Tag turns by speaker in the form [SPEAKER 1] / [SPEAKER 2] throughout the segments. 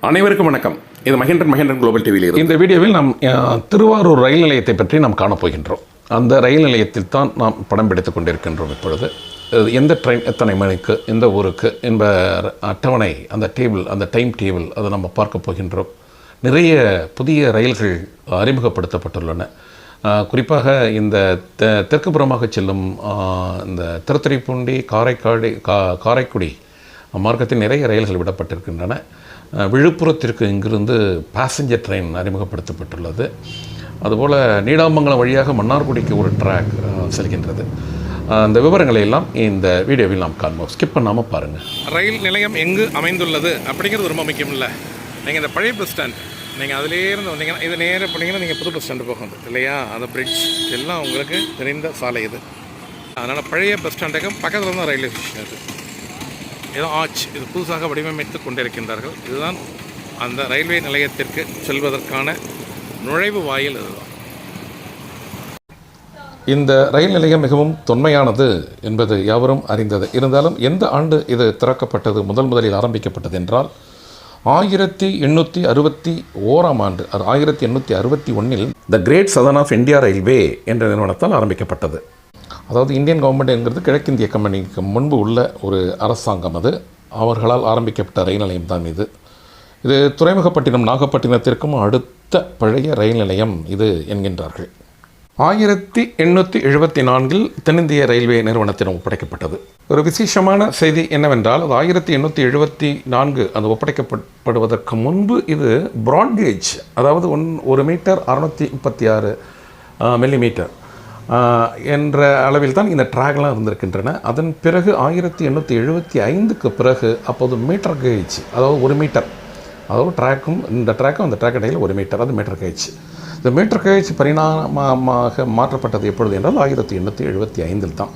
[SPEAKER 1] அனைவருக்கும் வணக்கம். இது மகேந்திரன் மகேந்திரன் குளோபல் டிவியில்
[SPEAKER 2] இந்த வீடியோவில் நாம் திருவாரூர் ரயில் நிலையத்தை பற்றி நாம் காணப்போகின்றோம் அந்த ரயில் நிலையத்தில் தான் நாம் படம் பிடித்துக் கொண்டிருக்கின்றோம் இப்பொழுது. எந்த ட்ரெயின் எத்தனை மணிக்கு எந்த ஊருக்கு என்ப அட்டவணை அந்த டேபிள் அந்த டைம் டேபிள் அதை நம்ம பார்க்க போகின்றோம். நிறைய புதிய ரயில்கள் அறிமுகப்படுத்தப்பட்டுள்ளன. குறிப்பாக இந்த தெ- தெற்கு புறமாக செல்லும் இந்த திருத்துறைப்பூண்டி காரைக்காடி கா காரைக்குடி மார்க்கத்தில் நிறைய ரயில்கள் விடப்பட்டிருக்கின்றன. விழுப்புரத்திற்கு இங்கிருந்து பேசஞ்சர் ட்ரெயின் அறிமுகப்படுத்தப்பட்டுள்ளது. அதுபோல் நீடாமங்கலம் வழியாக மன்னார்குடிக்கு ஒரு ட்ராக் செல்கின்றது. அந்த விவரங்களை எல்லாம் இந்த வீடியோவில் நாம் காண்போம். ஸ்கிப் பண்ணாமல் பாருங்கள்
[SPEAKER 3] ரயில் நிலையம் எங்கு அமைந்துள்ளது அப்படிங்கிறது ரொம்ப முக்கியம் இல்லை. நீங்கள் இந்த பழைய பஸ் ஸ்டாண்ட் நீங்கள் அதிலேருந்து வந்தீங்கன்னா இது நேராக போனீங்கன்னா நீங்கள் புது பஸ் ஸ்டாண்டு போகணும் இல்லையா? அந்த பிரிட்ஜ் எல்லாம் உங்களுக்கு தெரிந்த சாலை இது. அதனால் பழைய பஸ் ஸ்டாண்டுக்கு பக்கத்தில் தான் ரயில்வே ஸ்டேஷன் இருக்குது ஏதோ ஆச் இது புதுசாக வடிவமைத்து கொண்டிருக்கின்றார்கள். இதுதான் அந்த ரயில்வே நிலையத்திற்கு செல்வதற்கான நுழைவு வாயில் இதுதான்
[SPEAKER 2] இந்த ரயில் நிலையம் மிகவும் தொன்மையானது என்பது யாவரும் அறிந்தது. இருந்தாலும் எந்த ஆண்டு இது திறக்கப்பட்டது முதல் முதலில் ஆரம்பிக்கப்பட்டது என்றால் ஆயிரத்தி எண்ணூற்றி அறுபத்தி ஓராம் ஆண்டு அது ஆயிரத்தி எண்ணூற்றி அறுபத்தி ஒன்றில் the great southern of India railway என்ற நிறுவனத்தால் ஆரம்பிக்கப்பட்டது. அதாவது இந்தியன் கவர்மெண்ட் என்கிறது கிழக்கிந்திய கம்பெனிக்கு முன்பு உள்ள ஒரு அரசாங்கம் அது. அவர்களால் ஆரம்பிக்கப்பட்ட ரயில் நிலையம் தான் இது. இது துறைமுகப்பட்டினம் நாகப்பட்டினத்திற்கும் அடுத்த பழைய ரயில் நிலையம் இது என்கின்றார்கள். ஆயிரத்தி எண்ணூற்றி எழுபத்தி நான்கில் தென்னிந்திய ரயில்வே நிறுவனத்திடம் ஒப்படைக்கப்பட்டது. ஒரு விசேஷமான செய்தி என்னவென்றால் அது ஆயிரத்தி எண்ணூற்றி எழுபத்தி நான்கு அது ஒப்படைக்கப்படுவதற்கு முன்பு இது பிராட்கேஜ் அதாவது ஒன் ஒரு மீட்டர் அறுநூற்றி முப்பத்தி ஆறு மில்லிமீட்டர் என்ற அளவில் தான் இந்த ட்ராக்லாம் இருந்திருக்கின்றன. அதன் பிறகு ஆயிரத்தி எண்ணூற்றி எழுபத்தி ஐந்துக்கு பிறகு அப்போது மீட்டர் கேஜ் அதாவது ஒரு மீட்டர் அதாவது ட்ராக்கும் இந்த ட்ராக்கும் அந்த ட்ராக் இடையில் ஒரு மீட்டர் அது மீட்டர் கேஜ் இந்த மீட்டர் கேஜ் பரிணாமமாக மாற்றப்பட்டது எப்பொழுது என்றால் ஆயிரத்தி எண்ணூற்றி எழுபத்தி ஐந்தில் தான்.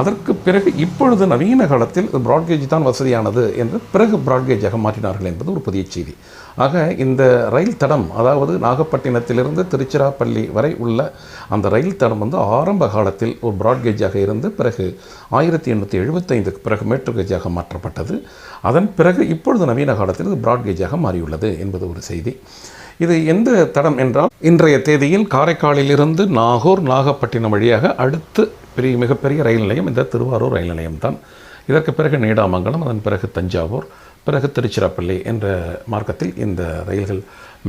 [SPEAKER 2] அதற்கு பிறகு இப்பொழுது நவீன காலத்தில் பிராட்கேஜ் தான் வசதியானது என்று பிறகு பிராட்கேஜாக மாற்றினார்கள் என்பது ஒரு புதிய செய்தி. ஆக இந்த ரயில் தடம் அதாவது நாகப்பட்டினத்திலிருந்து திருச்சிராப்பள்ளி வரை உள்ள அந்த ரயில் தடம் வந்து ஆரம்ப காலத்தில் ஒரு பிராட்கேஜாக இருந்து பிறகு ஆயிரத்தி எண்ணூற்றி எழுபத்தைந்துக்கு பிறகு மேட்டர் மாற்றப்பட்டது. அதன் பிறகு இப்பொழுது நவீன காலத்தில் இது பிராட்கேஜாக மாறியுள்ளது என்பது ஒரு செய்தி. இது எந்த தடம் என்றால் இன்றைய தேதியில் காரைக்காலிலிருந்து நாகூர் நாகப்பட்டினம் வழியாக அடுத்து பெரிய மிகப்பெரிய ரயில் நிலையம் இந்த திருவாரூர் ரயில் நிலையம் தான் இதற்கு பிறகு நீடாமங்கலம் அதன் பிறகு தஞ்சாவூர் பிறகு திருச்சிராப்பள்ளி என்ற மார்க்கத்தில் இந்த ரயில்கள்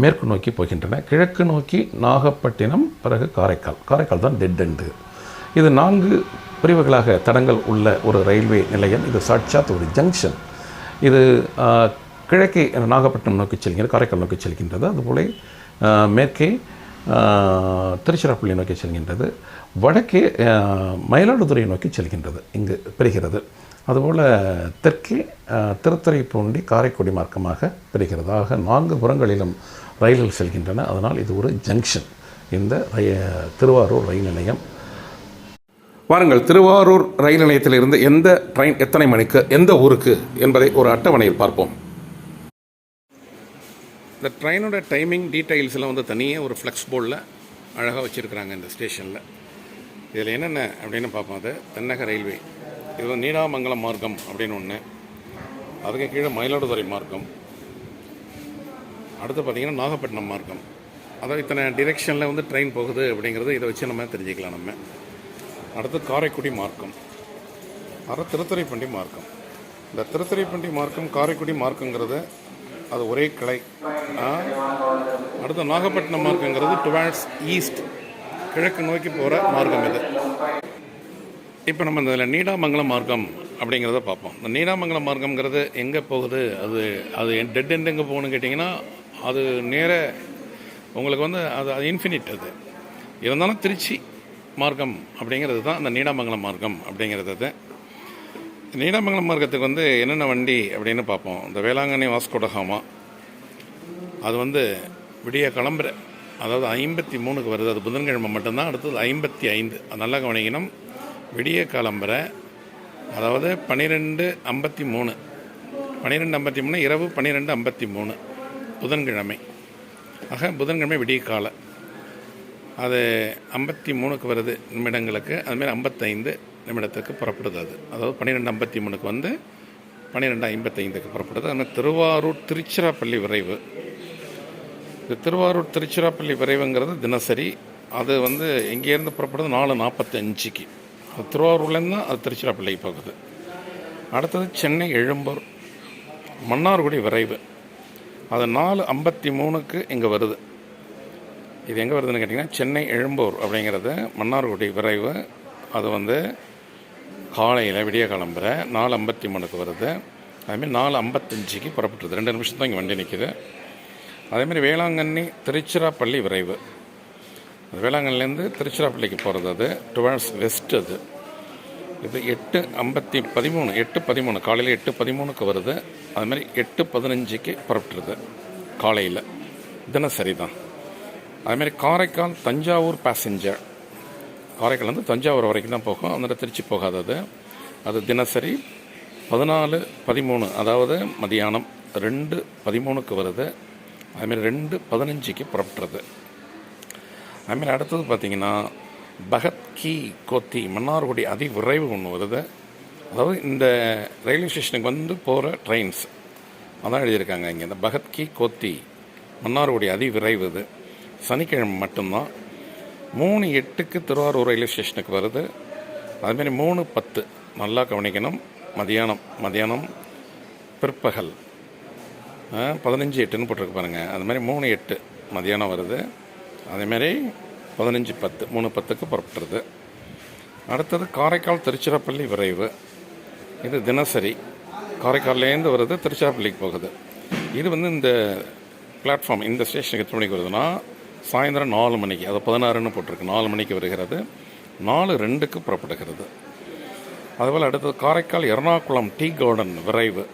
[SPEAKER 2] மேற்கு நோக்கி போகின்றன. கிழக்கு நோக்கி நாகப்பட்டினம் பிறகு காரைக்கால். காரைக்கால் தான் டெட் எண்டு இது நான்கு பிரிவுகளாக தடங்கள் உள்ள ஒரு ரயில்வே நிலையம். இது சாட்சாத் ஒரு ஜங்ஷன் இது கிழக்கே நாகப்பட்டினம் நோக்கி செல்கின்றது காரைக்கால் நோக்கி செல்கின்றது. அதுபோல மேற்கே திருச்சிராப்பள்ளி நோக்கி செல்கின்றது. வடக்கே மயிலாடுதுறை நோக்கி செல்கின்றது. இங்கு பெறுகிறது அதுபோல் தெற்கே ஆ, திருத்துறைப்பூண்டி காரைக்குடி மார்க்கமாக பிரிகிறது ஆக நான்கு புறங்களிலும் ரயில்கள் செல்கின்றன. அதனால் இது ஒரு ஜங்ஷன் இந்த திருவாரூர் ரயில் நிலையம்.
[SPEAKER 1] வாருங்கள். திருவாரூர் ரயில் நிலையத்திலிருந்து எந்த ட்ரெயின் எத்தனை மணிக்கு எந்த ஊருக்கு என்பதை ஒரு அட்டவணையில் பார்ப்போம்.
[SPEAKER 3] இந்த ட்ரெயினோட டைமிங் டீட்டெயில்ஸ் எல்லாம் வந்து தனியாக ஒரு ஃப்ளெக்ஸ் போர்டில் அழகாக வச்சுருக்குறாங்க இந்த ஸ்டேஷனில் இதில் என்னென்ன அப்படின்னு பார்ப்போம். அது தென்னக ரயில்வே இது வந்து நீடாமங்கலம் மார்க்கம் அப்படின்னு ஒன்று அதுக்கு கீழே மயிலாடுதுறை மார்க்கம். அடுத்து பார்த்திங்கன்னா நாகப்பட்டினம் மார்க்கம். அதாவது இத்தனை டிரெக்ஷனில் வந்து ட்ரெயின் போகுது அப்படிங்கிறது இதை வச்சு நம்ம தெரிஞ்சுக்கலாம் நம்ம. அடுத்து காரைக்குடி மார்க்கம். அற திருத்துறைப்பண்டி மார்க்கம். இந்த திருத்துறைப்பண்டி மார்க்கம் காரைக்குடி மார்க்கங்கிறது அது ஒரே கிளை. அடுத்து நாகப்பட்டினம் மார்க்கங்கிறது டுவார்ட்ஸ் ஈஸ்ட் கிழக்கு நோக்கி போகிற மார்க்கம் இது. இப்போ நம்ம இந்த இதில் நீடாமங்கலம் மார்க்கம் அப்படிங்கிறத பார்ப்போம். இந்த நீடாமங்கலம் மார்க்கம்ங்கிறது எங்கே போகுது? அது அது டெட் எண்ட் எங்கே போகணும்னு கேட்டிங்கன்னா அது நேர உங்களுக்கு வந்து அது அது இன்ஃபினிட் அது. இருந்தாலும் திருச்சி மார்க்கம் அப்படிங்கிறது தான் அந்த நீடாமங்கலம் மார்க்கம் அப்படிங்கிறது நீடாமங்கலம் மார்க்கத்துக்கு வந்து என்னென்ன வண்டி அப்படின்னு பார்ப்போம். இந்த வேளாங்கண்ணி வாஸ்கோடகாமா. அது வந்து விடிய கிளம்புற அதாவது ஐம்பத்தி மூணுக்கு வருது. அது புதன்கிழமை மட்டும்தான் அடுத்தது ஐம்பத்தி ஐந்து. அது நல்லா கவனிக்கணும். விடிய காலம்பரை அதாவது பன்னிரெண்டு ஐம்பத்தி மூணு. பன்னிரெண்டு ஐம்பத்தி மூணு இரவு பன்னிரெண்டு ஐம்பத்தி மூணு புதன்கிழமை. ஆக புதன்கிழமை விடிய காலம் அது ஐம்பத்தி மூணுக்கு வருது நிமிடங்களுக்கு அதுமாரி ஐம்பத்தைந்து நிமிடத்துக்கு புறப்படுது அது. அதாவது பன்னிரெண்டு ஐம்பத்தி மூணுக்கு வந்து
[SPEAKER 2] பன்னிரெண்டு ஐம்பத்தைந்துக்கு புறப்படுது. அந்த திருவாரூர் திருச்சிராப்பள்ளி விரைவு. இது திருவாரூர் திருச்சிராப்பள்ளி விரைவுங்கிறது தினசரி அது வந்து இங்கேருந்து புறப்படுது? நாலு நாற்பத்தஞ்சுக்கு. திருவாரூர்லேருந்து தான் அது திருச்சிராப்பள்ளிக்கு போகுது. அடுத்தது சென்னை எழும்பூர். மன்னார்குடி விரைவு. அது நாலு ஐம்பத்தி மூணுக்கு இங்கே வருது. இது எங்கே வருதுன்னு கேட்டிங்கன்னா சென்னை எழும்பூர் அப்படிங்கிறது மன்னார்குடி விரைவு. அது வந்து காலையில் விடிய கிளம்புற நாலு ஐம்பத்தி மூணுக்கு வருது. அதுமாரி நாலு ஐம்பத்தஞ்சுக்கு புறப்பட்டுருது. ரெண்டு நிமிஷம் தான் இங்கே வண்டி நிற்கிது அதேமாதிரி வேளாங்கண்ணி திருச்சிராப்பள்ளி விரைவு. வேளாங்கண்ணிலேருந்து திருச்சிராப்பள்ளிக்கு போகிறது அது. டுவெல்ஸ் வெஸ்ட் அது. இது எட்டு ஐம்பத்தி பதிமூணு எட்டு பதிமூணு காலையில் எட்டு பதிமூணுக்கு வருது. அதுமாதிரி எட்டு பதினஞ்சுக்கு புறப்பட்டுருது காலையில். தினசரி தான் அதுமாதிரி காரைக்கால் தஞ்சாவூர் பேசஞ்சர் காரைக்கால்லேருந்து தஞ்சாவூர் வரைக்கும் தான் போகும். அந்த திருச்சி போகாதது அது. தினசரி பதினாலு பதிமூணு அதாவது மதியானம் ரெண்டு பதிமூணுக்கு வருது. அதுமாரி ரெண்டு பதினஞ்சுக்கு புறப்பட்டுறது அதுமாரி அடுத்தது பார்த்தீங்கன்னா பகத் கி கோத்தி மன்னார்குடி அதி விரைவு ஒன்று வருது. அதாவது இந்த ரயில்வே ஸ்டேஷனுக்கு வந்து போகிற ட்ரெயின்ஸ். அதான் எழுதியிருக்காங்க இங்கே. இந்த பகத் கி கோத்தி மன்னார்குடி அதி விரைவு இது. சனிக்கிழமை மட்டும்தான். மூணு எட்டுக்கு திருவாரூர் ரயில்வே ஸ்டேஷனுக்கு வருது. அதுமாரி மூணு பத்து. நல்லா கவனிக்கணும். மதியானம் மதியானம் பிற்பகல். பதினஞ்சு எட்டுன்னு போட்டிருக்கு பாருங்கள் அது மாதிரி மூணு எட்டு மதியானம் வருது. அதேமாரி பதினஞ்சு பத்து மூணு பத்துக்கு புறப்பட்டுருது அடுத்தது காரைக்கால் திருச்சிராப்பள்ளி விரைவு. இது தினசரி. காரைக்கால்லேருந்து வருது திருச்சிராப்பள்ளிக்கு போகுது. இது வந்து இந்த பிளாட்ஃபார்ம் இந்த ஸ்டேஷனுக்கு எத்தனை மணிக்கு வருதுன்னா சாயந்தரம் நாலு மணிக்கு அது பதினாறுன்னு போட்டிருக்கு நாலு மணிக்கு வருகிறது. நாலு ரெண்டுக்கு புறப்படுகிறது. அதுபோல் அடுத்தது காரைக்கால் எர்ணாகுளம் டீ கார்டன் விரைவு.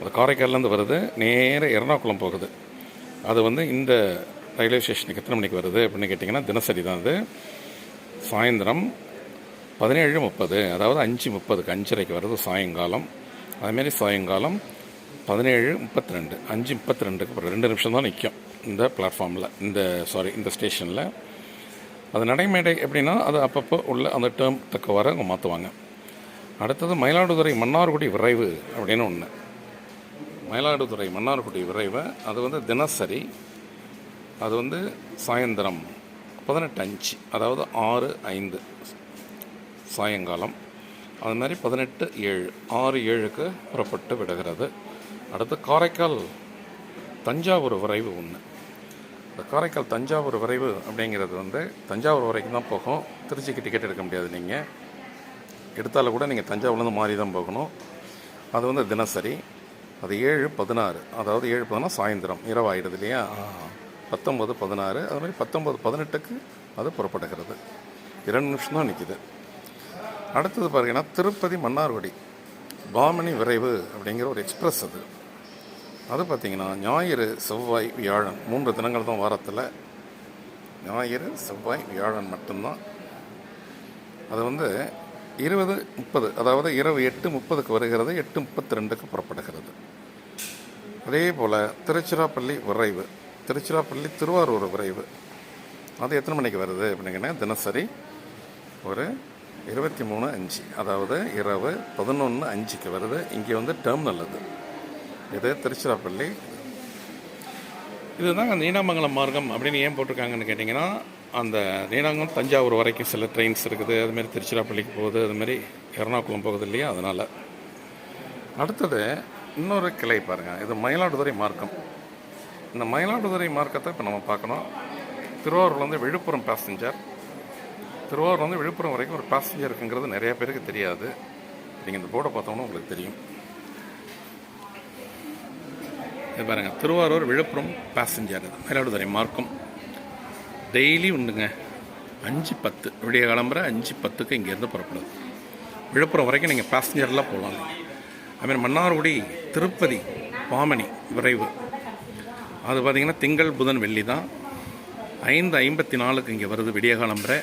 [SPEAKER 2] அது காரைக்கால்லேருந்து வருது நேர எர்ணாகுளம் போகுது. அது வந்து இந்த ரயில்வே ஸ்டேஷனுக்கு எத்தனை மணிக்கு வருது அப்படின்னு கேட்டிங்கன்னா தினசரி தான் அது. சாயந்தரம் பதினேழு முப்பது அதாவது அஞ்சு முப்பதுக்கு அஞ்சரைக்கு வருது சாயங்காலம். அதுமாரி சாயங்காலம் பதினேழு முப்பத்தி ரெண்டு அஞ்சு முப்பத்தி ரெண்டுக்கு அப்புறம் ரெண்டு நிமிஷம் தான் நிற்கும் இந்த பிளாட்ஃபார்மில் இந்த சாரி இந்த ஸ்டேஷனில். அது நடைமேடை எப்படின்னா அது அப்பப்போ உள்ள அந்த டேர்ம் தக்கவாறு அவங்க மாற்றுவாங்க அடுத்தது மயிலாடுதுறை மன்னார்குடி விரைவு அப்படின்னு ஒன்று மயிலாடுதுறை மன்னார்குடி விரைவு அது வந்து தினசரி அது வந்து சாயந்தரம் பதினெட்டு அஞ்சு அதாவது ஆறு ஐந்து சாயங்காலம். அது மாதிரி பதினெட்டு ஏழு ஆறு ஏழுக்கு புறப்பட்டு விடுகிறது. அடுத்து காரைக்கால் தஞ்சாவூர் விரைவு ஒன்று. இந்த காரைக்கால் தஞ்சாவூர் விரைவு அப்படிங்கிறது வந்து தஞ்சாவூர் வரைக்கும் தான் போகும். திருச்சிக்கு டிக்கெட் எடுக்க முடியாது நீங்கள் எடுத்தாலும் கூட நீங்கள் தஞ்சாவூர்லேருந்து மாறி தான் போகணும். அது வந்து தினசரி. அது ஏழு பதினாறு அதாவது ஏழு பதினாறு சாயந்தரம் இரவாயிடுது இல்லையா? பத்தொம்பது பதினாறு அது மாதிரி பத்தொம்பது பதினெட்டுக்கு அது புறப்படுகிறது. இரண்டு நிமிஷம் தான் நிற்கிது அடுத்தது பார்த்தீங்கன்னா திருப்பதி மன்னார்குடி பாமணி விரைவு அப்படிங்கிற ஒரு எக்ஸ்பிரஸ் அது. அது பார்த்தீங்கன்னா ஞாயிறு செவ்வாய் வியாழன் மூன்று தினங்கள் தான் வாரத்தில். ஞாயிறு செவ்வாய் வியாழன் மட்டும்தான். அது வந்து இருபது முப்பது அதாவது இரவு எட்டு முப்பதுக்கு வருகிறது எட்டு முப்பத்தி ரெண்டுக்கு புறப்படுகிறது. அதே போல் திருச்சிராப்பள்ளி விரைவு திருச்சிராப்பள்ளி திருவாரூர் விரைவு. அது எத்தனை மணிக்கு வருது அப்படிங்கன்னா தினசரி ஒரு இருபத்தி மூணு அஞ்சு. அதாவது இரவு பதினொன்று அஞ்சுக்கு வருது. இங்கே வந்து டெர்மினல் அது. இது திருச்சிராப்பள்ளி. இதுதான் நீடாமங்கலம் மார்க்கம் அப்படின்னு ஏன் போட்டிருக்காங்கன்னு கேட்டிங்கன்னா அந்த நீடாமங்கலம் தஞ்சாவூர் வரைக்கும் சில ட்ரெயின்ஸ் இருக்குது. அதுமாரி திருச்சிராப்பள்ளிக்கு போகுது. அதுமாரி எர்ணாகுளம் போகுது இல்லையா? அதனால். அடுத்தது இன்னொரு கிளை பாருங்கள் இது மயிலாடுதுறை மார்க்கம். இந்த மயிலாடுதுறை மார்க்கத்தை இப்போ நம்ம பார்க்கணும். திருவாரூர்லேருந்து விழுப்புரம் பேசஞ்சர் திருவாரூர்லேருந்து விழுப்புரம் வரைக்கும் ஒரு பேசஞ்சர் இருக்குங்கிறது நிறைய பேருக்கு தெரியாது. நீங்கள் இந்த போர்டை பார்த்தோம்னா உங்களுக்கு தெரியும். இது பாருங்கள் திருவாரூர் விழுப்புரம் பேசஞ்சர் இது மயிலாடுதுறை மார்க்கம். டெய்லி உண்டுங்க. அஞ்சு பத்து விடிய கிளம்புற அஞ்சு பத்துக்கு இங்கேருந்து புறப்படுது. விழுப்புரம் வரைக்கும் நீங்கள் பேசஞ்சர்லாம் போகலாம் அதுமாதிரி மன்னார்குடி திருப்பதி பாமணி விரைவு. அது பார்த்திங்கன்னா திங்கள் புதன் வெள்ளி தான். ஐந்து ஐம்பத்தி நாலுக்கு இங்கே வருது விடிய காலம்புரை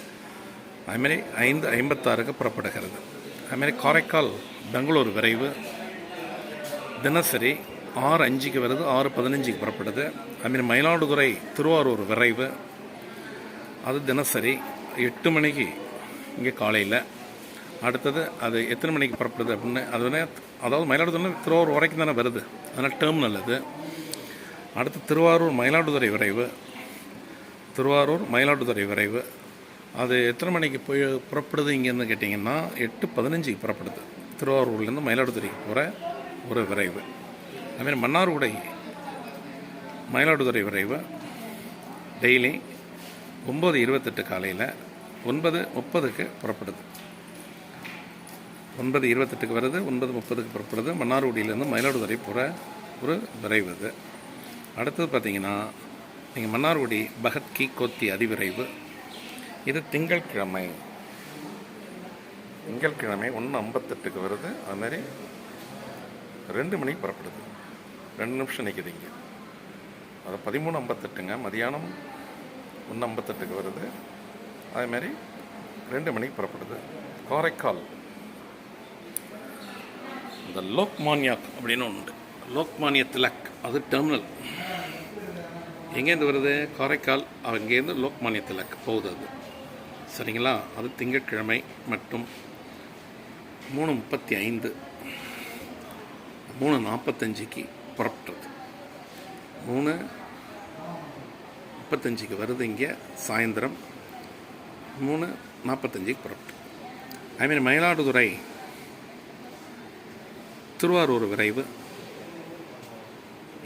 [SPEAKER 2] அதுமாரி ஐந்து ஐம்பத்தாறுக்கு புறப்படுகிறது. அதுமாரி காரைக்கால் பெங்களூர் விரைவு. தினசரி ஆறு அஞ்சுக்கு வருது ஆறு பதினஞ்சுக்கு புறப்படுது. அதுமாரி மயிலாடுதுறை திருவாரூர் விரைவு. அது தினசரி எட்டு மணிக்கு இங்கே காலையில். அடுத்தது அது எத்தனை மணிக்கு புறப்படுது அப்படின்னு அது வந்து அதாவது மயிலாடுதுறை திருவாரூர் வரைக்கும் தானே வருது. அதனால் டேர்மினல் அது. அடுத்து திருவாரூர் மயிலாடுதுறை விரைவு. திருவாரூர் மயிலாடுதுறை விரைவு. அது எத்தனை மணிக்கு போய் புறப்படுது இங்கேருந்து கேட்டிங்கன்னா எட்டு பதினஞ்சுக்கு புறப்படுது. திருவாரூர்லேருந்து மயிலாடுதுறைக்கு போகிற ஒரு விரைவு. அதுமாதிரி மன்னார்குடை மயிலாடுதுறை விரைவு. டெய்லி ஒம்பது இருபத்தெட்டு காலையில் ஒன்பது முப்பதுக்கு புறப்படுது. ஒன்பது இருபத்தெட்டுக்கு வருது ஒன்பது முப்பதுக்கு புறப்படுது. மன்னார்குடியிலேருந்து மயிலாடுதுறை போகிற ஒரு விரைவு இது. அடுத்தது பார்த்தீங்கன்னா நீங்கள் மன்னார்குடி பகத் கி கோத்தி அதிவிரைவு. இது திங்கட்கிழமை திங்கட்கிழமை ஒன்று ஐம்பத்தெட்டுக்கு வருது. அதுமாதிரி ரெண்டு மணிக்கு புறப்படுது. ரெண்டு நிமிஷம் நிற்குது இங்கே. அது பதிமூணு ஐம்பத்தெட்டுங்க. மதியானம் ஒன்று ஐம்பத்தெட்டுக்கு வருது. அதேமாரி ரெண்டு மணிக்கு புறப்படுது. காரைக்கால். இந்த லோக்மான்யாக் அப்படின்னு ஒன்று உண்டு. லோக்மானிய திலக். அது டெர்மினல் எங்கேருந்து வருது? காரைக்கால் அங்கேருந்து லோக்மானிய திலக் போகுது அது. சரிங்களா? அது திங்கட்கிழமை மற்றும் மூணு முப்பத்தி ஐந்து மூணு நாற்பத்தஞ்சுக்கு புறப்பட்டுறது மூணு முப்பத்தஞ்சுக்கு வருது இங்கே சாயந்தரம். மூணு நாற்பத்தஞ்சுக்கு புறப்பட்டு. மீன் மயிலாடுதுறை திருவாரூர் விரைவு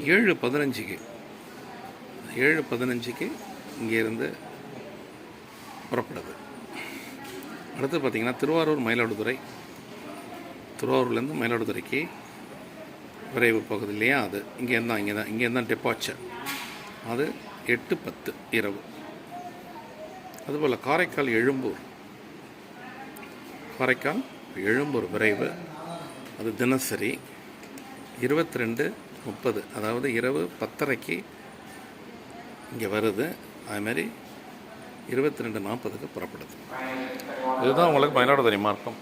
[SPEAKER 2] ஏழு பதினஞ்சுக்கு ஏழு பதினஞ்சுக்கு இங்கேருந்து புறப்படுது. அடுத்து பார்த்திங்கன்னா திருவாரூர் மயிலாடுதுறை. திருவாரூர்லேருந்து மயிலாடுதுறைக்கு விரைவு போகுது இல்லையா? அது இங்கேருந்து தான் இங்கே தான் இங்கேருந்து தான் டெப்பாச்சர் அது எட்டு பத்து இரவு. அதுபோல் காரைக்கால் எழும்பூர். காரைக்கால் எழும்பூர் விரைவு. அது தினசரி இருபத்தி ரெண்டு முப்பது அதாவது இரவு பத்தரைக்கு இங்கே வருது. அதுமாரி இருபத்தி ரெண்டு நாற்பதுக்கு புறப்படுது. இதுதான் உங்களுக்கு மயிலாடுதுறை மார்க்கம்.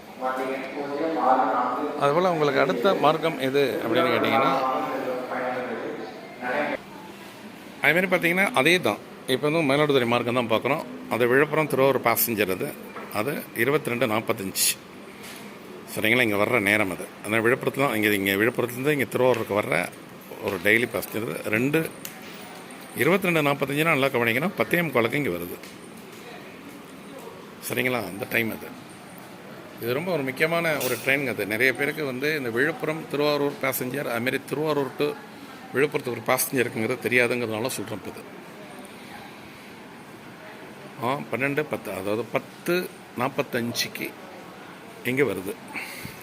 [SPEAKER 2] அதுபோல் உங்களுக்கு அடுத்த மார்க்கம் எது அப்படின்னு கேட்டிங்கன்னா அதுமாரி பார்த்தீங்கன்னா அதே தான் இப்போ வந்து மயிலாடுதுறை மார்க்கம் தான் பார்க்குறோம். அது விழுப்புரம் திருவாரூர் பேசஞ்சர் அது அது இருபத்தி ரெண்டு நாற்பத்தஞ்சு. சரிங்களா? இங்கே வர்ற நேரம் அது. அந்த விழுப்புரத்தில் தான் இங்கே இங்கே விழுப்புரத்துலேருந்து இங்கே திருவாரூருக்கு வர்ற ஒரு டெய்லி பேசஞ்சர் ரெண்டு இருபத்தி ரெண்டு நாற்பத்தஞ்சுனா நல்லா கவனிங்கன்னா பத்தே முக்காலுக்கு இங்கே வருது. சரிங்களா? அந்த டைம் அது. இது ரொம்ப ஒரு முக்கியமான ஒரு ட்ரெயினுங்க அது. நிறைய பேருக்கு வந்து இந்த விழுப்புரம் திருவாரூர் பேசஞ்சர் அதுமாரி திருவாரூர் டு விழுப்புரத்துக்கு ஒரு பேசஞ்சர் இருக்குங்கிறது தெரியாதுங்கிறதுனால சொல்கிறேன் இப்போ இது. ஆ பன்னெண்டு பத்து அதாவது பத்து நாற்பத்தஞ்சுக்கு இங்கே வருது.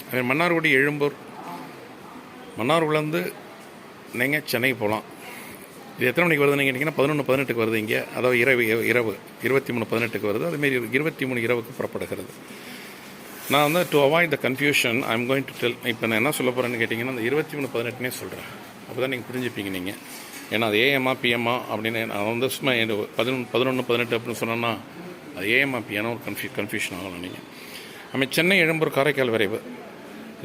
[SPEAKER 2] அது மன்னார்குடி எழும்பூர். மன்னார்குடிலேருந்து நீங்கள் சென்னை போகலாம். இது எத்தனை மணிக்கு வருதுன்னு கேட்டிங்கன்னா பதினொன்று பதினெட்டுக்கு வருது இங்கே. அதாவது இரவு இரவு இருபத்தி மூணு பதினெட்டுக்கு வருது. அதுமாரி இருபத்தி மூணு இரவுக்கு புறப்படுகிறது. நான் வந்து to avoid the confusion I am going to tell இப்போ நான் என்ன சொல்ல போகிறேன்னு கேட்டிங்கன்னா அந்த இருபத்தி மூணு பதினெட்டுனே சொல்கிறேன் அப்போ தான் நீங்கள் புரிஞ்சுப்பீங்க நீங்கள் ஏன்னா அது ஏஎம்மா பிஎம்மா அப்படின்னு நான் வந்து சும்மா பதினொன்று பதினொன்று பதினெட்டு அப்படின்னு சொன்னேன்னா அது ஏஎம்மா பிஎம்னா ஒரு கன்ஃபியூ கன்ஃபியூஷன் ஆகலாம் நீங்கள் நம்ம சென்னை எழும்பூர் காரைக்கால் விரைவு.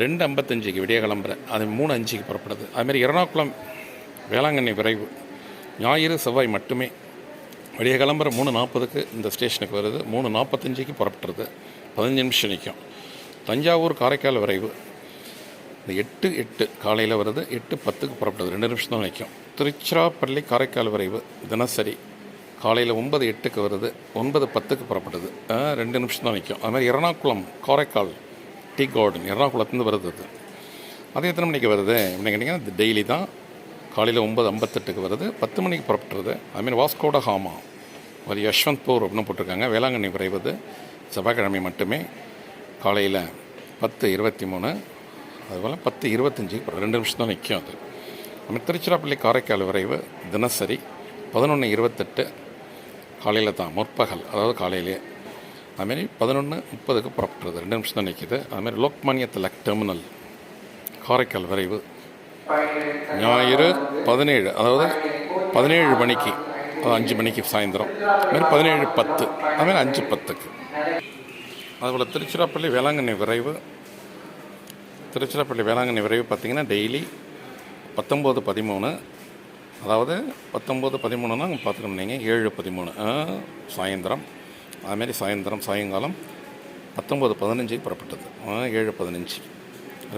[SPEAKER 2] ரெண்டு ஐம்பத்தஞ்சுக்கு விடிய கிளம்புற அது மூணு அஞ்சுக்கு புறப்படுது. அதுமாரி எறணாகுளம் வேளாங்கண்ணி விரைவு. ஞாயிறு செவ்வாய் மட்டுமே. வெளியே கிளம்புற மூணு நாற்பதுக்கு இந்த ஸ்டேஷனுக்கு வருது. மூணு நாற்பத்தஞ்சுக்கு புறப்பட்டுருது. பதினஞ்சு நிமிஷம் நிற்கும் தஞ்சாவூர் காரைக்கால் விரைவு. இந்த எட்டு எட்டு காலையில் வருது. எட்டு பத்துக்கு புறப்படுது. ரெண்டு நிமிஷம் தான் நிற்கும் திருச்சிராப்பள்ளி காரைக்கால் விரைவு. தினசரி காலையில் ஒன்பது எட்டுக்கு வருது. ஒன்பது பத்துக்கு புறப்படுது. ரெண்டு நிமிஷம் தான் நிற்கும் அது மாதிரி எர்ணாகுளம் காரைக்கால் டீ கார்டன் எர்ணாகுளத்துலேருந்து வருது அது. அது எத்தனை மணிக்கு வருது? அப்படின்னு கேட்டிங்கன்னா டெய்லி தான். காலையில் ஒன்பது ஐம்பத்தெட்டுக்கு வருது பத்து மணிக்கு புறப்பட்டுருது ஐ மீன் வாஸ்கோட ஹாமா ஒரு யஷ்வந்த்பூர் அப்படின்னு போட்டிருக்காங்க. வேளாங்கண்ணி விரைவது. செவ்வாய்க்கிழமை மட்டுமே. காலையில் பத்து இருபத்தி மூணு. அதுபோல் பத்து இருபத்தஞ்சி. ரெண்டு நிமிஷம் தான் நிற்கும் அது. நம்ம திருச்சிராப்பள்ளி காரைக்கால் விரைவு தினசரி பதினொன்று இருபத்தெட்டு. காலையில் தான் முற்பகல் அதாவது காலையிலே. அதுமாரி பதினொன்று முப்பதுக்கு புறப்பட்டுருது ரெண்டு நிமிஷம் தான் நிற்கிது அதுமாரி லோக்மானிய திலக் டெர்மினல். காரைக்கால் விரைவு ஞாயிறு பதினேழு அதாவது பதினேழு மணிக்கு அது அஞ்சு மணிக்கு சாயந்தரம். அதுமாரி பதினேழு பத்து அதுமாரி அஞ்சு பத்துக்கு. அதுபோல் திருச்சிராப்பள்ளி வேளாங்கண்ணி விரைவு திருச்சிராப்பள்ளி வேளாங்கண்ணி விரைவு பார்த்திங்கன்னா டெய்லி பத்தொம்போது பதிமூணு அதாவது பத்தொம்போது பதிமூணுனா பார்த்துக்கணும் நீங்கள் ஏழு பதிமூணு ஆ, சாயந்தரம். அதுமாரி சாயந்தரம் சாயங்காலம் பத்தொம்போது பதினஞ்சு புறப்பட்டது ஆ, ஏழு பதினஞ்சு.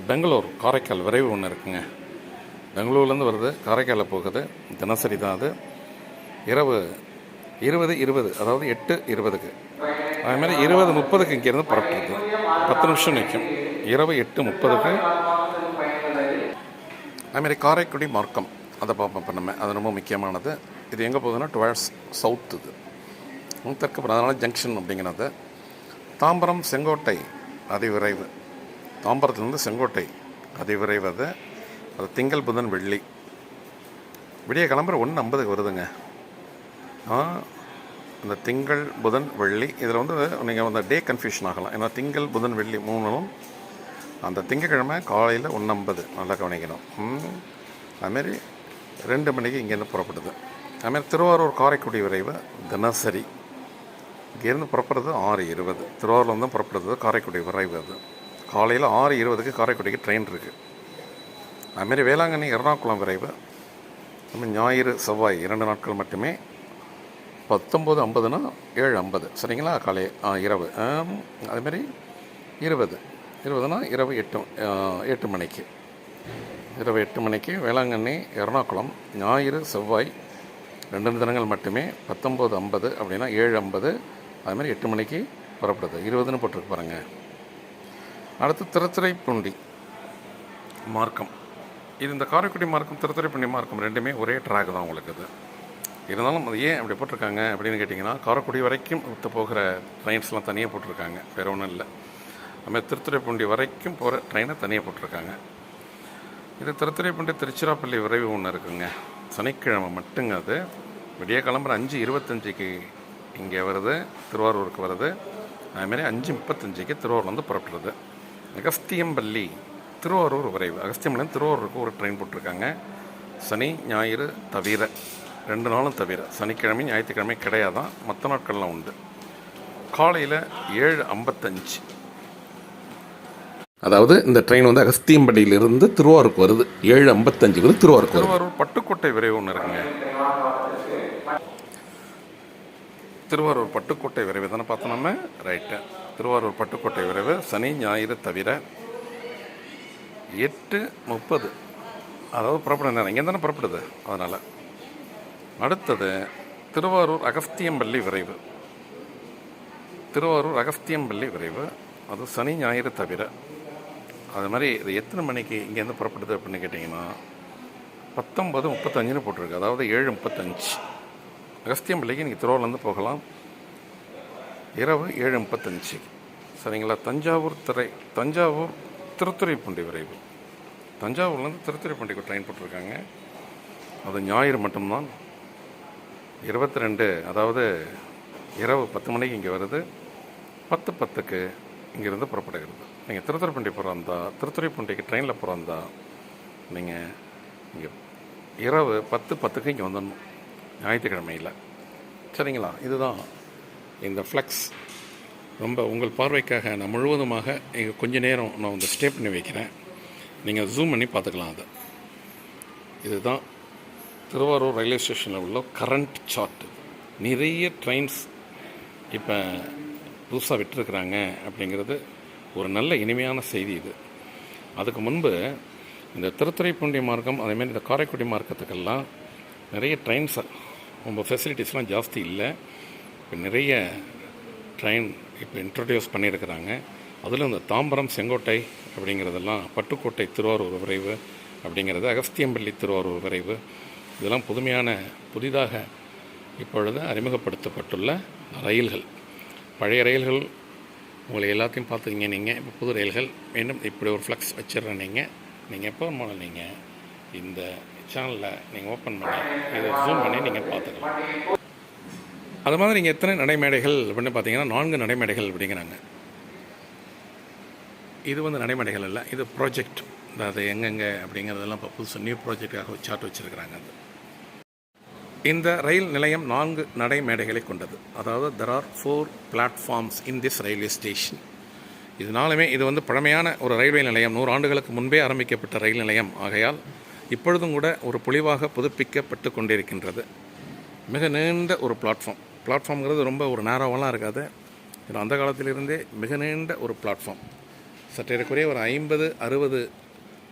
[SPEAKER 2] பெங்களூர் காரைக்கால் விரைவு ஒன்று இருக்குங்க. பெங்களூர்லேருந்து வருது காரைக்காலில் போகுது தினசரி தான் அது. இரவு இருபது இருபது அதாவது எட்டு இருபதுக்கு. அதேமாதிரி இருபது முப்பதுக்கு இங்கேருந்து புறப்பட்டுருக்கு பத்து நிமிஷம் நிற்கும். இரவு எட்டு முப்பதுக்கு. அதுமாரி காரைக்குடி மார்க்கம் அதை பார்ப்போம் இப்போ நம்ம. அது ரொம்ப முக்கியமானது. இது எங்கே போகுதுன்னா டுவெல்ஸ் சவுத் இது. தெற்கு பிரதான ஜங்ஷன் அப்படிங்கிறது. தாம்பரம் செங்கோட்டை அதிவிரைவு. தாம்பரத்துலேருந்து செங்கோட்டை அதிவிரைவு அது. அது திங்கள் புதன் வெள்ளி. விடிய கிளம்புற ஒன்று ஐம்பதுக்கு வருதுங்க. அந்த திங்கள் புதன் வெள்ளி இதில் வந்து நீங்கள் அந்த டே கன்ஃபியூஷன் ஆகலாம். ஏன்னா திங்கள் புதன் வெள்ளி மூணும் அந்த திங்கக்கிழமை காலையில் ஒன்றம்பது நல்லா கவனிக்கணும். அதுமாரி ரெண்டு மணிக்கு இங்கேருந்து புறப்படுது. அதுமாரி திருவாரூர் காரைக்குடி விரைவு தினசரி. இங்கேருந்து புறப்படுறது ஆறு இருபது. திருவாரூர்லேருந்து தான் புறப்படுறது காரைக்குடி விரைவு அது. காலையில் ஆறு இருபதுக்கு காரைக்குடிக்கு ட்ரெயின் இருக்குது அதுமாரி வேளாங்கண்ணி எர்ணாகுளம் விரைவு நம்ம ஞாயிறு செவ்வாய் இரண்டு நாட்கள் மட்டுமே. பத்தொம்போது ஐம்பதுனா ஏழு ஐம்பது. சரிங்களா? காலை ஆ இரவு. அதுமாரி இருபது. இருபதுனா இரவு எட்டு எட்டு மணிக்கு. இரவு எட்டு மணிக்கு வேளாங்கண்ணி எர்ணாகுளம் ஞாயிறு செவ்வாய் ரெண்டு தினங்கள் மட்டுமே பத்தொம்போது ஐம்பது அப்படின்னா ஏழு ஐம்பது. அதுமாதிரி எட்டு மணிக்கு புறப்படுது இருபதுன்னு போட்டிருக்கு பாருங்கள் அடுத்து திருத்துறைப்பூண்டி மார்க்கம். இது இந்த காரைக்குடி மார்க்கம் திருத்துறைப்பூண்டி மார்க்கம் ரெண்டுமே ஒரே ட்ராக் தான் உங்களுக்கு அது. இருந்தாலும் அது ஏன் அப்படி போட்டிருக்காங்க அப்படின்னு கேட்டிங்கன்னா காரைக்குடி வரைக்கும் ஒத்து போகிற ட்ரெயின்ஸ்லாம் தனியாக போட்டிருக்காங்க. வேறு ஒன்றும் இல்லை. அதுமாதிரி திருத்துறைப்பூண்டி வரைக்கும் போகிற ட்ரெயினை தனியாக போட்டிருக்காங்க. இது திருத்துறைப்பூண்டி திருச்சிராப்பள்ளி விரைவு ஒன்று இருக்குங்க. சனிக்கிழமை மட்டுங்க அது. விடிய கிளம்புற அஞ்சு இருபத்தஞ்சிக்கு இங்கே வருது திருவாரூருக்கு வருது. அதுமாரி அஞ்சு முப்பத்தஞ்சுக்கு திருவாரூர்லேருந்து புறப்படுறது அகஸ்தியம்பள்ளி திருவாரூர் விரைவு. அகஸ்தியம்பள்ளி திருவாரூருக்கு ஒரு ட்ரெயின் போட்டிருக்காங்க. சனி ஞாயிறு தவிர ரெண்டு நாளும் தவிர. சனிக்கிழமை ஞாயிற்றுக்கிழமை கிடையாதான். மற்ற நாட்கள்லாம் உண்டு. காலையில் ஏழு ஐம்பத்தஞ்சு.
[SPEAKER 1] அதாவது இந்த ட்ரெயின் வந்து அகஸ்தியம்பட்டியிலிருந்து திருவாரூருக்கு வருது. ஏழு ஐம்பத்தஞ்சுக்கு வந்து திருவாரூருக்கு
[SPEAKER 2] திருவாரூர் பட்டுக்கோட்டை விரைவு ஒன்று இருக்குங்க. திருவாரூர் பட்டுக்கோட்டை விரைவு தானே பார்த்தோம் நம்ம? ரைட்டு திருவாரூர் பட்டுக்கோட்டை விரைவு சனி ஞாயிறு தவிர எட்டு முப்பது. அதாவது புறப்பட நேரம். இங்கே தானே புறப்படுது. அதனால். அடுத்தது திருவாரூர் அகஸ்தியம்பள்ளி விரைவு. திருவாரூர் அகஸ்தியம்பள்ளி விரைவு. அது சனி ஞாயிறு தவிர. அது மாதிரி இது எத்தனை மணிக்கு இங்கேருந்து புறப்படுது அப்படின்னு கேட்டிங்கன்னா பத்தொம்பது முப்பத்தஞ்சுன்னு போட்டிருக்கு. அதாவது ஏழு முப்பத்தஞ்சு. அகஸ்தியம்பள்ளிக்கு நீங்கள் திருவாரூர்லேருந்து போகலாம். இரவு ஏழு முப்பத்தஞ்சு. சரிங்களா? தஞ்சாவூர் திரை தஞ்சாவூர் திருத்துறைப்பூண்டி விரைவு தஞ்சாவூர்லேருந்து திருத்துறைப்பூண்டிக்கு ட்ரெயின் போட்டிருக்காங்க. அது ஞாயிறு மட்டும்தான். இருபத்தி ரெண்டு அதாவது இரவு பத்து மணிக்கு இங்கே வருது. பத்து பத்துக்கு இங்கேருந்து புறப்படுகிறது. நீங்கள் திருத்துறைப்பூண்டி பிறந்தா திருத்துறைப்பூண்டிக்கு ட்ரெயினில் பிறந்தா நீங்கள் இங்கே இரவு பத்து பத்துக்கு இங்கே வந்துடணும். ஞாயிற்றுக்கிழமையில். சரிங்களா? இதுதான் இந்த ஃப்ளெக்ஸ் ரொம்ப உங்கள் பார்வைக்காக நான் முழுவதுமாக இங்கே கொஞ்ச நேரம் நான் வந்து ஸ்டே பண்ணி வைக்கிறேன். நீங்கள் ஜூம் பண்ணி பார்த்துக்கலாம் அதை. இதுதான் திருவாரூர் ரயில்வே ஸ்டேஷனில் உள்ள கரண்ட் சார்ட் நிறைய ட்ரெயின்ஸ் இப்போ புதுசாக விட்டுருக்குறாங்க அப்படிங்கிறது ஒரு நல்ல இனிமையான செய்தி இது. அதுக்கு முன்பு இந்த திருத்துறைப்பூண்டி மார்க்கம் அதேமாதிரி இந்த காரைக்குடி மார்க்கத்துக்கெல்லாம் நிறைய ட்ரெயின்ஸ் ரொம்ப ஃபெசிலிட்டிஸ்லாம் ஜாஸ்தி இல்லை. இப்போ நிறைய ட்ரெயின் இப்போ இன்ட்ரடியூஸ் பண்ணியிருக்கிறாங்க. அதில் இந்த தாம்பரம் செங்கோட்டை அப்படிங்கிறதெல்லாம் பட்டுக்கோட்டை திருவாரூர் விரைவு அப்படிங்கிறது அகஸ்தியம்பள்ளி திருவாரூர் விரைவு. இதெல்லாம் புதுமையான புதிதாக இப்பொழுது அறிமுகப்படுத்தப்பட்டுள்ள ரயில்கள். பழைய ரயில்கள் உங்களை எல்லாத்தையும் பார்த்துக்கிங்க நீங்கள் இப்போ புது ரயில்கள் மீண்டும் இப்படி ஒரு ஃப்ளக்ஸ் வச்சிடுறேன் நீங்கள் நீங்கள் எப்போ மூலம் நீங்கள் இந்த சேனலில் நீங்கள் ஓப்பன் பண்ணி இதை ஜூம் பண்ணி நீங்கள் பார்த்துக்கலாம். அது மாதிரி நீங்கள் எத்தனை நடைமேடைகள் அப்படின்னு பார்த்தீங்கன்னா நான்கு நடைமேடைகள் அப்படிங்கிறாங்க. இது வந்து நடைமேடைகள் இல்லை இது ப்ராஜெக்ட் அதாவது எங்கெங்கே அப்படிங்கிறதெல்லாம் இப்போ புதுசு நியூ ப்ராஜெக்டாக சார்ட் வச்சுருக்கிறாங்க அது. இந்த ரயில் நிலையம் நான்கு நடைமேடைகளை கொண்டது. அதாவது there are four platforms in this railway station இதனாலுமே இது வந்து பழமையான ஒரு ரயில்வே நிலையம். நூறு ஆண்டுகளுக்கு முன்பே ஆரம்பிக்கப்பட்ட ரயில் நிலையம். ஆகையால் இப்பொழுதும் கூட ஒரு பொலிவாக புதுப்பிக்கப்பட்டு கொண்டிருக்கின்றது. மிக நீண்ட ஒரு பிளாட்ஃபார்ம் பிளாட்ஃபார்ம்ங்கிறது ரொம்ப ஒரு நேரவெல்லாம் இருக்காது. இது அந்த காலத்திலிருந்தே மிக நீண்ட ஒரு பிளாட்ஃபார்ம். சற்றேறக்குறைய ஒரு ஐம்பது அறுபது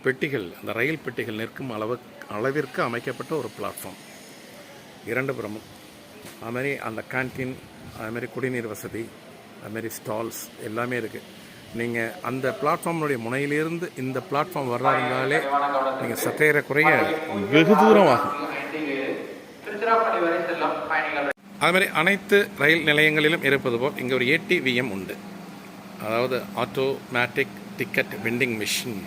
[SPEAKER 2] பெட்டிகள் அந்த ரயில் பெட்டிகள் நிற்கும் அளவு அளவிற்கு அமைக்கப்பட்ட ஒரு பிளாட்ஃபார்ம். இரண்டு புறமும். அதுமாரி அந்த கேன்டீன் அதுமாரி குடிநீர் வசதி அதுமாரி ஸ்டால்ஸ் எல்லாமே இருக்குது நீங்கள் அந்த பிளாட்ஃபார்ம்னுடைய முனையிலிருந்து இந்த பிளாட்ஃபார்ம் வர்றா இருந்தாலே நீங்கள் சற்றேறக்குறைய வெகு தூரம் ஆகும்.
[SPEAKER 4] பயணிகள்
[SPEAKER 2] அதுமாதிரி அனைத்து ரயில் நிலையங்களிலும் இருப்பது போல் இங்கே ஒரு ஏடிவிஎம் உண்டு. அதாவது ஆட்டோமேட்டிக் டிக்கெட் வெண்டிங் மிஷின்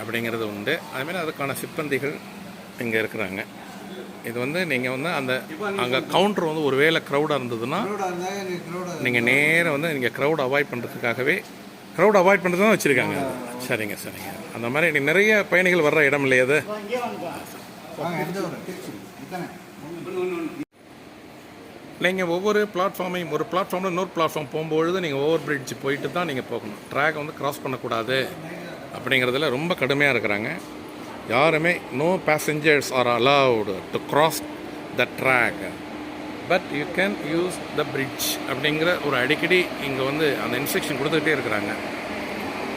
[SPEAKER 2] அப்படிங்கிறது உண்டு. அதுமாரி அதுக்கான சிப்பந்திகள் இங்கே இருக்கிறாங்க. இது வந்து நீங்கள் வந்து அந்த அங்கே கவுண்டர் வந்து ஒரு வேளை க்ரௌடாக இருந்ததுன்னா நீங்கள் நேராக வந்து நீங்கள் க்ரௌட் அவாய்ட் பண்ணுறதுக்காகவே க்ரௌட் அவாய்ட் பண்ணுறது தான் வச்சுருக்காங்க. சரிங்க சரிங்க. அந்த மாதிரி நிறைய பயணிகள் வர்ற இடம் இல்லையா அது நீங்கள் ஒவ்வொரு பிளாட்ஃபார்மையும் ஒரு பிளாட்ஃபார்மில் இன்னொரு பிளாட்ஃபார்ம் போகும்பொழுது நீங்கள் ஓவர் பிரிட்ஜ் போயிட்டு தான் நீங்கள் போகணும். ட்ராக் வந்து கிராஸ் பண்ணக்கூடாது அப்படிங்கிறதுல ரொம்ப கடுமையாக இருக்கிறாங்க. யாருமே no passengers are allowed to cross the track but you can use the bridge அப்படிங்கிற ஒரு அடிக்கடி இங்கே வந்து அந்த இன்ஸ்ட்ரக்ஷன் கொடுத்துக்கிட்டே இருக்கிறாங்க.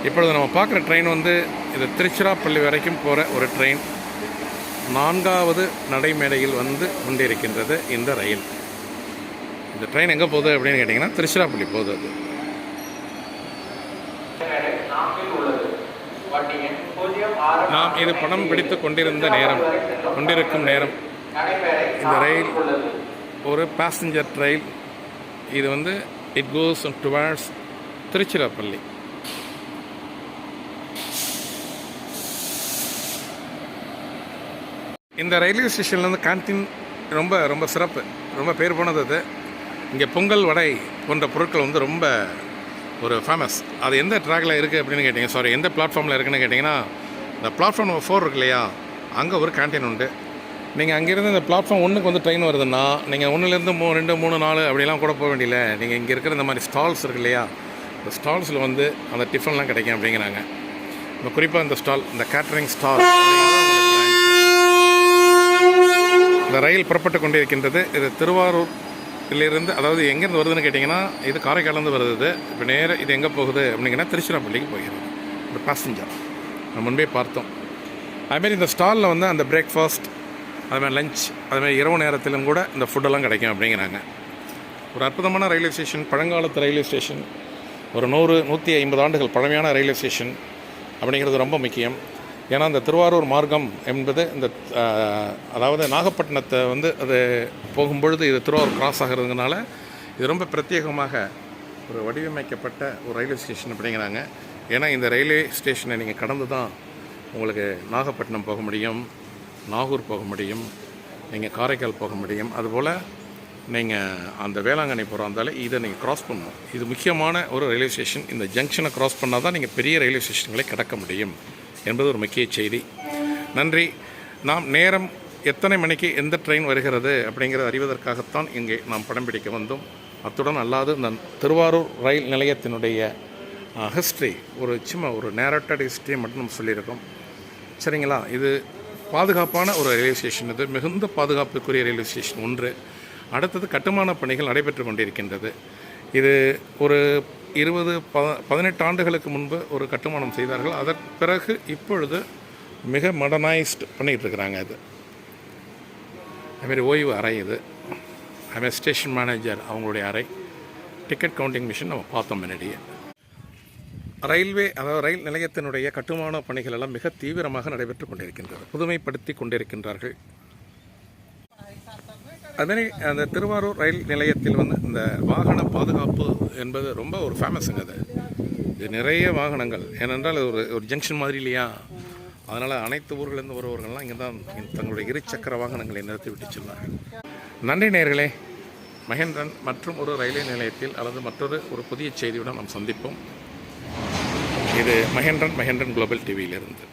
[SPEAKER 2] இப்பொழுது நம்ம பார்க்குற ட்ரெயின் வந்து இது திருச்சிராப்பள்ளி வரைக்கும் போகிற ஒரு ட்ரெயின் நான்காவது நடைமேடையில் வந்து கொண்டிருக்கின்றது இந்த ரயில். இந்த ட்ரெயின் எங்கே போகுது அப்படின்னு கேட்டிங்கன்னா திருச்சிராப்பள்ளி போகுது அது. நாம் இது படம் பிடித்து கொண்டிருந்த நேரம் கொண்டிருக்கும் நேரம். இந்த ரயில் ஒரு பேசஞ்சர் ரயில் இது வந்து இட் கோஸ் டுவார்ட்ஸ் திருச்சிராப்பள்ளி. இந்த ரயில்வே ஸ்டேஷன்லேருந்து கேன்டீன் ரொம்ப ரொம்ப சிறப்பு. ரொம்ப பேர் போனது அது. இங்கே பொங்கல் வடை போன்ற பொருட்கள் வந்து ரொம்ப ஒரு ஃபேமஸ் அது எந்த ட்ராக்ல இருக்குது அப்படின்னு கேட்டிங்க? சாரி எந்த பிளாட்ஃபார்மில் இருக்குன்னு கேட்டிங்கன்னா இந்த பிளாட்ஃபார்ம் நம்பர் ஃபோர் இருக்கு இல்லையா? அங்கே ஒரு கேன்டீன் உண்டு. நீங்கள் அங்கேருந்து இந்த பிளாட்ஃபார்ம் ஒன்றுக்கு வந்து ட்ரெயின் வருதுன்னா நீங்கள் ஒன்றுலேருந்து மூணு ரெண்டு மூணு நாலு அப்படிலாம் கூட போக வேண்டியதில்லை. நீங்கள் இங்கே இருக்கிற இந்த மாதிரி ஸ்டால்ஸ் இருக்கு இல்லையா? இந்த ஸ்டால்ஸில் வந்து அந்த டிஃபன்லாம் கிடைக்கும் அப்படிங்கிறாங்க. இப்போ குறிப்பாக இந்த ஸ்டால் இந்த கேட்ரிங் ஸ்டால் இந்த ரயில் புறப்பட்டு கொண்டிருக்கின்றது. இது திருவாரூர் இதுலேருந்து அதாவது எங்கேருந்து வருதுன்னு கேட்டிங்கன்னா இது காரைக்காலேருந்து வருது. இப்போ நேராக இது எங்கே போகுது அப்படிங்கன்னா திருச்சிராப்பள்ளிக்கு போகிறது. ஒரு பேசஞ்சர் நம்ம முன்பே பார்த்தோம். அதுமாரி இந்த ஸ்டாலில் வந்து அந்த பிரேக்ஃபாஸ்ட் அதுமாதிரி லஞ்ச் அதுமாதிரி இரவு நேரத்திலும் கூட இந்த ஃபுட்டெல்லாம் கிடைக்கும் அப்படிங்கிறாங்க. ஒரு அற்புதமான ரயில்வே ஸ்டேஷன் பழங்காலத்து ரயில்வே ஸ்டேஷன் ஒரு நூறு நூற்றி ஐம்பது ஆண்டுகள் பழமையான ரயில்வே ஸ்டேஷன் அப்படிங்கிறது ரொம்ப முக்கியம். ஏன்னா இந்த திருவாரூர் மார்க்கம் என்பது இந்த அதாவது நாகப்பட்டினத்தை வந்து அது போகும்பொழுது இது திருவாரூர் கிராஸ் ஆகிறதுனால இது ரொம்ப பிரத்யேகமாக ஒரு வடிவமைக்கப்பட்ட ஒரு ரயில்வே ஸ்டேஷன் அப்படிங்கிறாங்க. ஏன்னா இந்த ரயில்வே ஸ்டேஷனை நீங்கள் கடந்து தான் உங்களுக்கு நாகப்பட்டினம் போக முடியும் நாகூர் போக முடியும் நீங்கள் காரைக்கால் போக முடியும். அதுபோல் நீங்கள் அந்த வேளாங்கண்ணி போகிறா இருந்தாலே இதை நீங்கள் க்ராஸ் பண்ணணும். இது முக்கியமான ஒரு ரயில்வே ஸ்டேஷன் இந்த ஜங்ஷனை க்ராஸ் பண்ணால் தான் நீங்கள் பெரிய ரயில்வே ஸ்டேஷன்களை கிடக்க முடியும். என்பது ஒரு முக்கிய செய்தி. நன்றி. நாம் நேரம் எத்தனை மணிக்கு எந்த ட்ரெயின் வருகிறது அப்படிங்கிறத அறிவதற்காகத்தான் இங்கே நாம் படம் பிடிக்க வந்தோம். அத்துடன் அல்லாது இந்த திருவாரூர் ரயில் நிலையத்தினுடைய ஹிஸ்ட்ரி ஒரு சும்மா ஒரு நேரட்டட் ஹிஸ்ட்ரியை மட்டும் நம்ம சொல்லியிருக்கோம். சரிங்களா? இது பாதுகாப்பான ஒரு ரயில்வே ஸ்டேஷன் இது. மிகுந்த பாதுகாப்புக்குரிய ரயில்வே ஸ்டேஷன் ஒன்று. அடுத்தது கட்டுமான பணிகள் நடைபெற்று கொண்டிருக்கின்றது. இது ஒரு இருபது ப பதினெட்டு ஆண்டுகளுக்கு முன்பு ஒரு கட்டுமானம் செய்தார்கள். அதற்கு பிறகு இப்பொழுது மிக மாடர்னைஸ்டு பண்ணிகிட்டு இருக்கிறாங்க இது அதுமாரி ஓய்வு அறை இது. அதுமாரி ஸ்டேஷன் மேனேஜர் அவங்களுடைய அறை. டிக்கெட் கவுண்டிங் மிஷின் நம்ம பார்த்தோம் முன்னாடியே. ரயில்வே அதாவது ரயில் நிலையத்தினுடைய கட்டுமான பணிகள் எல்லாம் மிக தீவிரமாக நடைபெற்று கொண்டிருக்கின்றது. புதுமைப்படுத்தி கொண்டிருக்கின்றார்கள். அதனை அந்த திருவாரூர் ரயில் நிலையத்தில் வந்து இந்த வாகன பாதுகாப்பு என்பது ரொம்ப ஒரு ஃபேமஸுங்க அது. இது நிறைய வாகனங்கள். ஏனென்றால் அது ஒரு ஒரு ஜங்ஷன் மாதிரி இல்லையா? அதனால் அனைத்து ஊர்களிலிருந்து வருபவர்கள்லாம் இங்கே தான் தங்களுடைய இருசக்கர வாகனங்களை நிறுத்தி விட்டு செல்வார்கள். நன்றி நேயர்களே. மகேந்திரன் மற்றும் ஒரு ரயில்வே நிலையத்தில் அல்லது மற்றொரு ஒரு புதிய செய்தியுடன் நாம் சந்திப்போம். இது மகேந்திரன் மகேந்திரன் குளோபல் டிவியிலிருந்து